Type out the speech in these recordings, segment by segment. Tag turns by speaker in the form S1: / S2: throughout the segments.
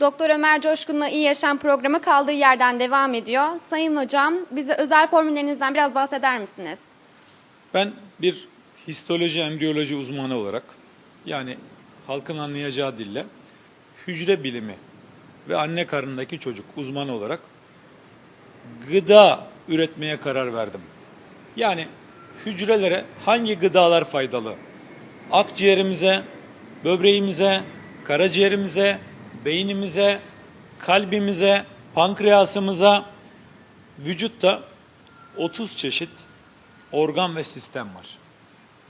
S1: Doktor Ömer Coşkun'la İyi Yaşam programı kaldığı yerden devam ediyor. Sayın hocam, bize özel formüllerinizden biraz bahseder misiniz?
S2: Ben bir histoloji, embriyoloji uzmanı olarak yani halkın anlayacağı dille hücre bilimi ve anne karnındaki çocuk uzmanı olarak gıda üretmeye karar verdim. Yani hücrelere hangi gıdalar faydalı? Akciğerimize, böbreğimize, karaciğerimize, beynimize, kalbimize, pankreasımıza, vücutta 30 çeşit organ ve sistem var.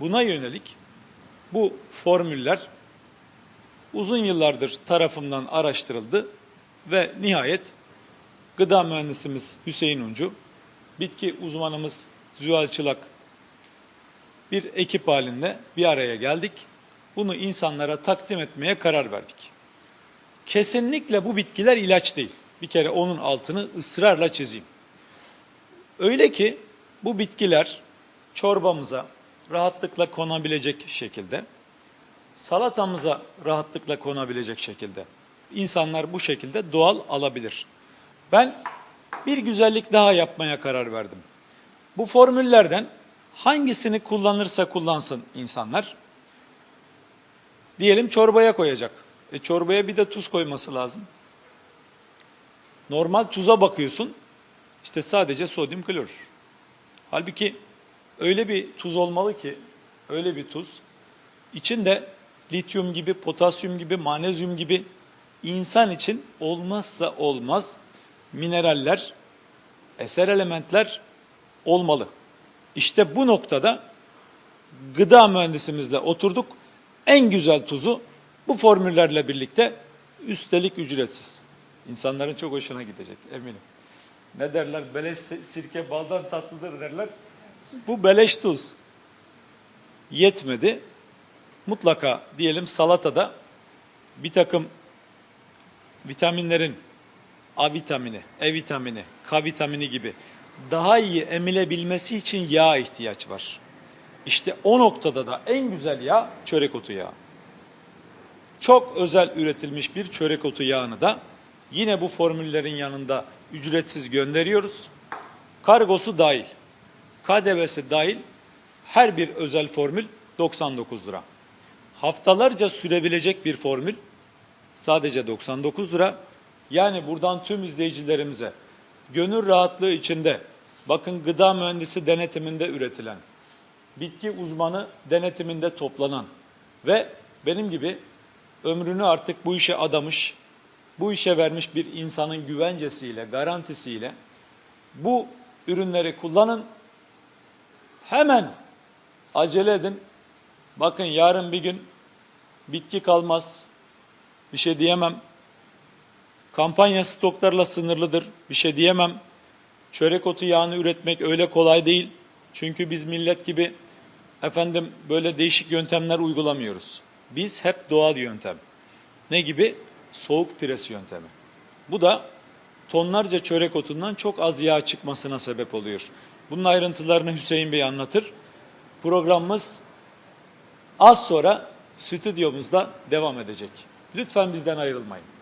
S2: Buna yönelik bu formüller uzun yıllardır tarafından araştırıldı ve nihayet gıda mühendisimiz Hüseyin Uncu, bitki uzmanımız Zühal Çılak bir ekip halinde bir araya geldik. Bunu insanlara takdim etmeye karar verdik. Kesinlikle bu bitkiler ilaç değil. Bir kere onun altını ısrarla çizeyim. Öyle ki bu bitkiler çorbamıza rahatlıkla konabilecek şekilde, salatamıza rahatlıkla konabilecek şekilde. İnsanlar bu şekilde doğal alabilir. Ben bir güzellik daha yapmaya karar verdim. Bu formüllerden hangisini kullanırsa kullansın insanlar, diyelim çorbaya koyacak. E çorbaya bir de tuz koyması lazım. Normal tuza bakıyorsun, işte sadece sodyum klorür. Halbuki öyle bir tuz olmalı ki, öyle bir tuz, içinde lityum gibi, potasyum gibi, manezyum gibi insan için olmazsa olmaz mineraller, eser elementler olmalı. İşte bu noktada gıda mühendisimizle oturduk. En güzel tuzu bu formüllerle birlikte üstelik ücretsiz. İnsanların çok hoşuna gidecek eminim. Ne derler? Beleş sirke baldan tatlıdır derler. Bu beleş tuz. Yetmedi. Mutlaka diyelim salatada bir takım vitaminlerin A vitamini, E vitamini, K vitamini gibi daha iyi emilebilmesi için yağ ihtiyaç var. İşte o noktada da en güzel yağ çörek otu yağı. Çok özel üretilmiş bir çörek otu yağını da yine bu formüllerin yanında ücretsiz gönderiyoruz. Kargosu dahil, KDV'si dahil her bir özel formül 99 lira. Haftalarca sürebilecek bir formül sadece 99 lira. Yani buradan tüm izleyicilerimize gönül rahatlığı içinde bakın gıda mühendisi denetiminde üretilen, bitki uzmanı denetiminde toplanan ve benim gibi ömrünü artık bu işe adamış, bu işe vermiş bir insanın güvencesiyle, garantisiyle bu ürünleri kullanın. Hemen acele edin. Bakın yarın bir gün bitki kalmaz. Bir şey diyemem. Kampanya stoklarla sınırlıdır. Bir şey diyemem. Çörek otu yağını üretmek öyle kolay değil. Çünkü biz millet gibi efendim böyle değişik yöntemler uygulamıyoruz. Biz hep doğal yöntem. Ne gibi? Soğuk pres yöntemi. Bu da tonlarca çörek otundan çok az yağ çıkmasına sebep oluyor. Bunun ayrıntılarını Hüseyin Bey anlatır. Programımız az sonra stüdyomuzda devam edecek. Lütfen bizden ayrılmayın.